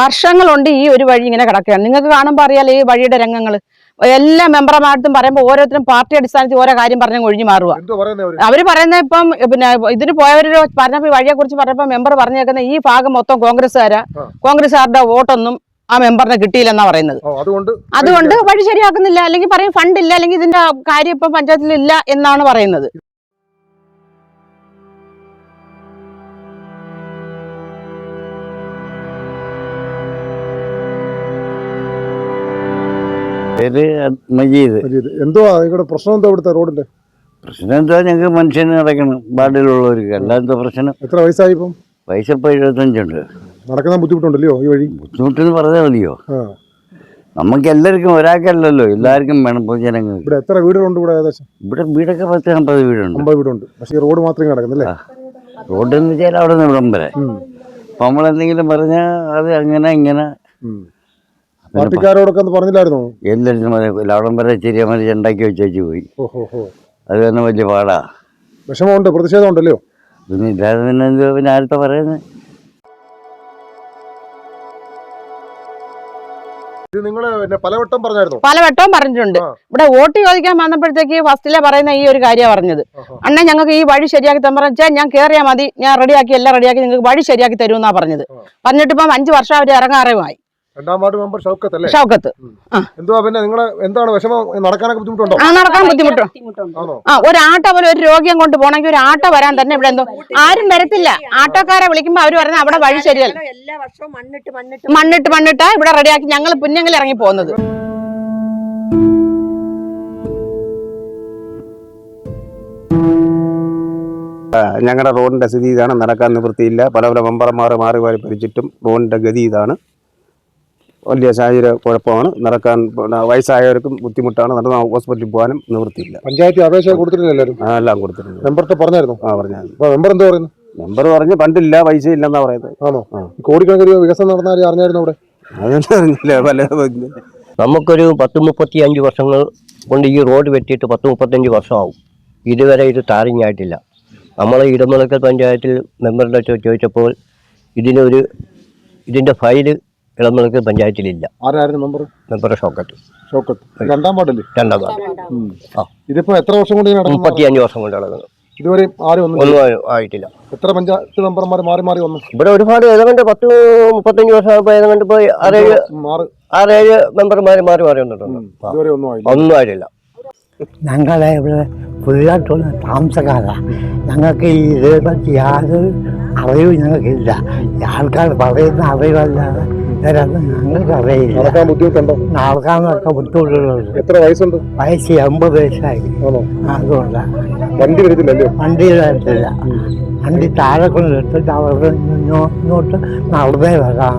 വർഷങ്ങളുണ്ട് ഈ ഒരു വഴി ഇങ്ങനെ കിടക്കുകയാണ്. നിങ്ങൾക്ക് കാണുമ്പോൾ അറിയാലോ ഈ വഴിയുടെ രംഗങ്ങൾ എല്ലാ മെമ്പർമാർക്കും പറയുമ്പോൾ ഓരോരുത്തരും പാർട്ടി അടിസ്ഥാനത്തിൽ ഓരോ കാര്യം പറഞ്ഞ് ഒഴിഞ്ഞു മാറുക അവർ പറയുന്ന ഇപ്പം പിന്നെ ഇതിന് പോയവര് പറഞ്ഞപ്പോൾ വഴിയെ കുറിച്ച് പറഞ്ഞപ്പോൾ മെമ്പർ പറഞ്ഞേക്കുന്ന ഈ ഭാഗം മൊത്തം കോൺഗ്രസ്സുകാരാ. കോൺഗ്രസ്സുകാരുടെ വോട്ടൊന്നും ആ മെമ്പറിനെ കിട്ടിയില്ലെന്നാ പറയുന്നത്. അതുകൊണ്ട് വഴി ശരിയാക്കുന്നില്ല അല്ലെങ്കിൽ പറയും ഫണ്ട് ഇല്ല അല്ലെങ്കിൽ ഇതിന്റെ കാര്യം ഇപ്പം പഞ്ചായത്തിൽ ഇല്ല എന്നാണ് പറയുന്നത്. പേര് മജീദ്. എന്തുവാ ഇവിടെ പ്രശ്നം എന്തോ ഇവിടുത്തെ റോഡിന്റെ പ്രശ്നം എന്താ ഞങ്ങൾക്ക് മനുഷ്യന് നടക്കണം വാർഡിലുള്ളവർക്ക് അല്ലാത്ത പ്രശ്നം? എത്ര വയസ്സായി ഇപ്പം? ഇപ്പം എഴുപത്തഞ്ചുണ്ട്. നടക്കുന്ന ബുദ്ധിമുട്ടുണ്ടല്ലോ ഈ വഴി? ബുദ്ധിമുട്ടെന്ന് പറഞ്ഞാൽ മതിയോ? നമുക്ക് എല്ലാവർക്കും ഒരാൾക്കല്ലല്ലോ എല്ലാവർക്കും വേണം പൊതുജനങ്ങൾക്ക് ഇവിടെ എത്ര വീടുകളുണ്ട് ഇവിടെ ഏകദേശം? ഇവിടെ വീടൊക്കെ പത്ത് അമ്പത് വീടുണ്ട്. അമ്പത് വീടുണ്ട്. പക്ഷേ റോഡ് മാത്രമേ നടക്കുന്നല്ലേ റോഡ് എന്ന് വെച്ചാൽ അവിടെ നിന്ന് ഇവിടം വരെ. അപ്പം നമ്മളെന്തെങ്കിലും പറഞ്ഞാൽ അത് അങ്ങനെ ഇങ്ങനെ. പാർട്ടിക്കാരോടൊക്കെ ഒന്ന് പറഞ്ഞില്ലായിരുന്നോ? എല്ലായിടത്തും മതി അവിടം വരെ ചെറിയ മതി ഉണ്ടാക്കി വെച്ചേച്ച് പോയി. അത് തന്നെ വലിയ പാടാ. വിഷമമുണ്ട് പ്രതിഷേധം ഉണ്ടല്ലോ പിന്നെ ഇല്ലാതെ പിന്നെ എന്തുവാ പിന്നെ ആരത്തെ പറയുന്നത് പലവട്ടം പറഞ്ഞായിരുന്നോ? പലവട്ടവും പറഞ്ഞിട്ടുണ്ട്. ഇവിടെ വോട്ട് ചോദിക്കാൻ വന്നപ്പോഴത്തേക്ക് ഫസ്റ്റിലെ പറയുന്ന ഈ ഒരു കാര്യമാണ് പറഞ്ഞത്. അണ്ണ അണ്ണാ ഞങ്ങൾക്ക് ഈ വഴി ശരിയാക്കി തരാൻ ഞാൻ കയറിയാൽ മതി ഞാൻ റെഡിയാക്കി എല്ലാം റെഡിയാക്കി നിങ്ങൾക്ക് വഴി ശരിയാക്കി തരുമെന്നാ പറഞ്ഞത്. പറഞ്ഞിട്ടിപ്പം പറഞ്ഞിട്ട് ഇപ്പം അഞ്ച് വർഷം അവർ ഇറങ്ങാറുമായി രണ്ടാം വാർഡ് മെമ്പർ ഷൗക്കത്ത് അല്ലേ? ഷൗക്കത്ത്. എന്തുവാ പിന്നെ നിങ്ങൾ എന്താണ് വിഷമം? നടക്കാനൊക്കെ ബുദ്ധിമുട്ടുണ്ടോ? ആ നടക്കാൻ ബുദ്ധിമുട്ടോ. ആ ഒരു ആട്ടോ പോലെ ഒരു രോഗിയും കൊണ്ട് പോകണമെങ്കിൽ ഒരു ആട്ടോ വരാൻ തന്നെ ഇവിടെ എന്തോ ആരും വരത്തില്ല. ആട്ടോക്കാരെ വിളിക്കുമ്പോൾ അവർ പറയുന്നത് അവിടെ വഴി ശരിയല്ല. എല്ലാ വർഷവും മണ്ണിട്ട് മണ്ണിട്ട് മണ്ണിട്ട് മണ്ണിട്ട് ഇവിടെ റെഡിയാക്കി ഞങ്ങൾ പുഞ്ഞെങ്കിൽ ഇറങ്ങി പോകുന്നത്. ഞങ്ങളുടെ റോഡിന്റെ സ്ഥിതി ഇതാണ്. നടക്കാൻ നിവൃത്തിയില്ല. പല പല മെമ്പർമാർ മാറി മാറി ഭരിച്ചിട്ടും റോഡിന്റെ ഗതി ഇതാണ്. വലിയ സാഹചര്യ കുഴപ്പമാണ്. നടക്കാൻ വയസ്സായവർക്കും ബുദ്ധിമുട്ടാണ്. നടന്ന ഹോസ്പിറ്റലിൽ പോകാനും നിവൃത്തിയില്ല. പഞ്ചായത്ത് അപേക്ഷ കൊടുത്തിട്ടില്ല എല്ലാവരും? അതെല്ലാം കൊടുത്തിട്ടുണ്ട്. മെമ്പർത്തെ പറഞ്ഞായിരുന്നു? ആ പറഞ്ഞാൽ അപ്പൊ മെമ്പർ എന്തോ പറയുന്നു മെമ്പർ പറഞ്ഞ് പണ്ടില്ല പൈസ ഇല്ലെന്നാ പറയുന്നത്. ആണോ? ആ. ഈ കോടിക്കണക്കിന് രൂപ വികസനം നടന്നാലും അറിഞ്ഞായിരുന്നു അവിടെ? അതൊന്നും അറിഞ്ഞില്ല പല നമുക്കൊരു പത്ത് മുപ്പത്തി അഞ്ച് വർഷങ്ങൾ കൊണ്ട് ഈ റോഡ് വെട്ടിയിട്ട് പത്ത് മുപ്പത്തഞ്ച് വർഷമാവും. ഇതുവരെ ഇത് ടാറിങ് ആയിട്ടില്ല നമ്മൾ ഇടമുളക്കൽ പഞ്ചായത്തിൽ മെമ്പറിന്റെ അടുത്ത് ചോദിച്ചപ്പോൾ ഇതിനൊരു ഇതിന്റെ ഫയൽ ഇടമുളക്കൽ പഞ്ചായത്തിലില്ല. ആരായിരുന്നു മെമ്പർ? മെമ്പർ ഷോക്കത്ത്. ഷോക്കത്ത്. രണ്ടാം വാർഡല്ലേ രണ്ടാം വാർഡ്. ആ. ഇതിപ്പോ എത്ര വർഷം കൊണ്ട് നടക്കുന്നു? മുപ്പത്തി അഞ്ച് വർഷം കൊണ്ട് നടക്കുന്നത് ഇതുവരെ ആരും ഒന്നും ഒന്നും ആയി- ആയിട്ടില്ല. എത്ര പഞ്ചായത്ത് മെമ്പർമാർ മാറി മാറി വന്നു? ഇവിടെ ഒരുപാട് ഏതാണ്ട് പത്ത് മുപ്പത്തഞ്ച് വർഷമായപ്പോൾ ഏതാണ്ട് പോയി ആറേഴ് ആറേഴ് മെമ്പർമാർ മാറി മാറി വന്നിട്ടുണ്ട്. ഇതുവരെ ഒന്നും ആയില്ല. ഒന്നും ആയിട്ടില്ല. ഞങ്ങളെ ഇവിടെ ഫുള്ളായിട്ടുള്ള താമസക്കാരാണ് ഞങ്ങൾക്ക് ഈ ഇതിനെപ്പറ്റി യാതൊരു അറിവും ഞങ്ങൾക്കില്ല. ആൾക്കാർ പറയുന്ന അറിവല്ലാതെ ഇവരൊന്നും ഞങ്ങൾക്ക് അറിയില്ല നടക്കാൻ ബുദ്ധിമുട്ടുണ്ടോ നടക്കാനൊക്കെ ബുദ്ധിമുട്ടുള്ളത് എത്ര വയസ്സുണ്ട്? വയസ്സ് എൺപത് വയസ്സായി. ആണോ? വണ്ടി വരുന്നില്ലല്ലോ വണ്ടി വരത്തില്ല. വണ്ടി താഴെ കൊണ്ട് എടുത്തിട്ട് ഇങ്ങോട്ട് നടന്നേ വരാം.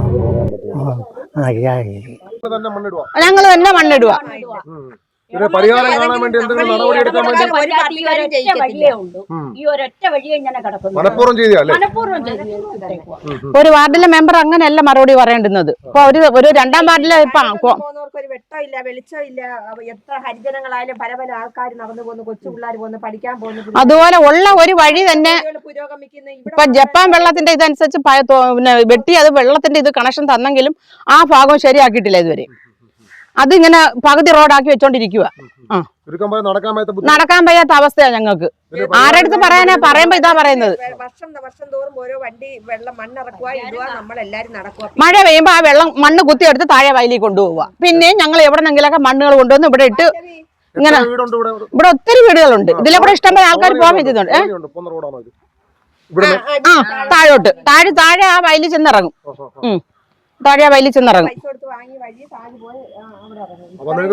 ഞങ്ങൾ തന്നെ മണ്ണിടുക ഇതിന് പരിഹാരം കാണാൻ വേണ്ടി എന്തെങ്കിലും നടപടി എടുക്കാൻ വേണ്ടി മനഃപൂർവം ചെയ്തല്ലേ ഒരു വാർഡിലെ മെമ്പർ അങ്ങനെയല്ല മറുപടി പറയേണ്ടുന്നത്. ഇപ്പൊ ഒരു ഒരു രണ്ടാം വാർഡിലെ ഇപ്പൊ ഒരു വെട്ടമില്ല വെളിച്ചമില്ല എത്ര ഹരിജനങ്ങളായാലും പല പല ആൾക്കാർ നടന്നു പോകുന്നു കൊച്ചു പിള്ളേർ പോകുന്നു പഠിക്കാൻ പോകുന്നു അതുപോലെ ഉള്ള ഒരു വഴി തന്നെ പുരോഗമിക്കുന്ന. ഇപ്പൊ ജപ്പാൻ വെള്ളത്തിന്റെ ഇതനുസരിച്ച് പിന്നെ വെട്ടി അത് വെള്ളത്തിന്റെ ഇത് കണക്ഷൻ തന്നെങ്കിലും ആ ഭാഗം ശരിയാക്കിയിട്ടില്ല ഇതുവരെ. അതിങ്ങനെ പകുതി റോഡാക്കി വെച്ചോണ്ടിരിക്കുക നടക്കാൻ വയ്യാത്ത അവസ്ഥയാണ് ഞങ്ങൾക്ക്. ആരടുത്ത് പറയാനാ? പറയുമ്പോ ഇതാ പറയുന്നത്. വർഷം വർഷം തോറും ഓരോ വണ്ടി വെള്ളം മണ്ണിറക്കുക ഇടുക നമ്മളെല്ലാരും നടക്കുക മഴ പെയ്യുമ്പോ ആ വെള്ളം മണ്ണ് കുത്തി എടുത്ത് താഴെ വയലിൽ കൊണ്ടുപോവുക പിന്നെ ഞങ്ങൾ എവിടെന്നെങ്കിലൊക്കെ മണ്ണുകൾ കൊണ്ടുവന്ന് ഇവിടെ ഇട്ട് ഇങ്ങനെ ഇവിടെ? ഇവിടെ ഒത്തിരി വീടുകളുണ്ട്. ഇതിലെ കൂടെ ഇഷ്ടംപോലെ ആൾക്കാർ പോകാൻ. ഇത്? ആ താഴോട്ട്. താഴെ താഴെ ആ വയലിൽ ചെന്നിറങ്ങും. താഴെ വയലിൽ ചെന്നിറങ്ങും.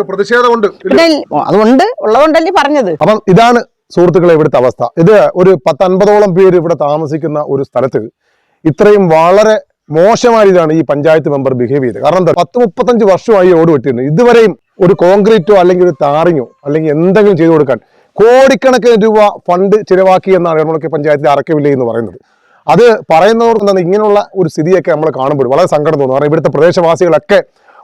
പ്രതിഷേധമുണ്ട് അതുകൊണ്ട് ഉള്ളതുകൊണ്ടല്ലേ പറഞ്ഞത്. അപ്പം ഇതാണ് സുഹൃത്തുക്കളെ ഇവിടുത്തെ അവസ്ഥ. ഇത് ഒരു പത്തൻപതോളം പേര് ഇവിടെ താമസിക്കുന്ന ഒരു സ്ഥലത്ത് ഇത്രയും വളരെ മോശമായ രീതിയിലാണ് ഈ പഞ്ചായത്ത് മെമ്പർ ബിഹേവ് ചെയ്തത്. കാരണം എന്താ? പത്ത് മുപ്പത്തഞ്ച് വർഷമായി ഓട് വെട്ടിയിട്ടുണ്ട്. ഇതുവരെയും ഒരു കോൺക്രീറ്റോ അല്ലെങ്കിൽ ഒരു താറിങ്ങോ അല്ലെങ്കിൽ എന്തെങ്കിലും ചെയ്തു കൊടുക്കാൻ കോടിക്കണക്കിന് രൂപ ഫണ്ട് ചിലവാക്കി എന്നാണ് നമ്മളൊക്കെ പഞ്ചായത്തിൽ അറക്കവില്ല എന്ന് പറയുന്നത്. അത് പറയുന്നവർക്ക് ഇങ്ങനെയുള്ള ഒരു സ്ഥിതിയൊക്കെ നമ്മൾ കാണുമ്പോൾ വളരെ സങ്കടം തോന്നും. കാരണം ഇവിടുത്തെ പ്രദേശവാസികളൊക്കെ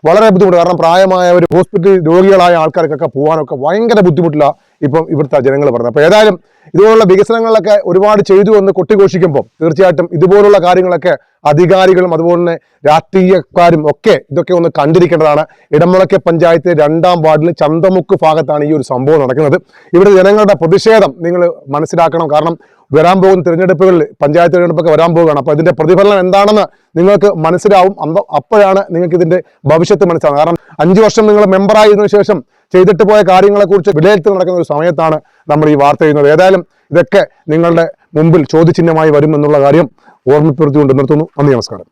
വളരെ ബുദ്ധിമുട്ട്. കാരണം പ്രായമായ ഒരു ഹോസ്പിറ്റൽ രോഗികളായ ആൾക്കാർക്കൊക്കെ പോകാനൊക്കെ ഭയങ്കര ബുദ്ധിമുട്ടില്ല ഇപ്പം ഇവിടുത്തെ ജനങ്ങൾ പറഞ്ഞത് അപ്പോൾ ഏതായാലും ഇതുപോലുള്ള വികസനങ്ങളൊക്കെ ഒരുപാട് ചെയ്തു എന്ന് കൊട്ടിഘോഷിക്കുമ്പോൾ തീർച്ചയായിട്ടും ഇതുപോലുള്ള കാര്യങ്ങളൊക്കെ അധികാരികളും അതുപോലെ തന്നെ രാഷ്ട്രീയക്കാരും ഒക്കെ ഇതൊക്കെ ഒന്ന് കണ്ടിരിക്കേണ്ടതാണ്. ഇടമുളക്കെ പഞ്ചായത്ത് രണ്ടാം വാർഡിൽ ചന്തമുക്ക് ഭാഗത്താണ് ഈ ഒരു സംഭവം നടക്കുന്നത്. ഇവിടെ ജനങ്ങളുടെ പ്രതിഷേധം നിങ്ങൾ മനസ്സിലാക്കണം. കാരണം വരാൻ പോകുന്ന തിരഞ്ഞെടുപ്പുകളിൽ പഞ്ചായത്ത് തിരഞ്ഞെടുപ്പൊക്കെ വരാൻ പോവുകയാണ്. അപ്പോൾ ഇതിന്റെ പ്രതിഫലനം എന്താണെന്ന് നിങ്ങൾക്ക് മനസ്സിലാവും. അപ്പോഴാണ് നിങ്ങൾക്ക് ഇതിന്റെ ഭവിഷ്യത്ത് മനസ്സിലാവും കാരണം അഞ്ച് വർഷം നിങ്ങൾ മെമ്പറായതിനു ശേഷം ചെയ്തിട്ട് പോയ കാര്യങ്ങളെക്കുറിച്ച് വിലയിരുത്തൽ നടക്കുന്ന ഒരു സമയത്താണ് നമ്മൾ ഈ വാർത്ത ചെയ്യുന്നത് ഏതായാലും ഇതൊക്കെ നിങ്ങളുടെ മുമ്പിൽ ചോദ്യചിഹ്നമായി വരും എന്നുള്ള കാര്യം ഓർമ്മപ്പെടുത്തിക്കൊണ്ട് നിർത്തുന്നു. നന്ദി നമസ്കാരം.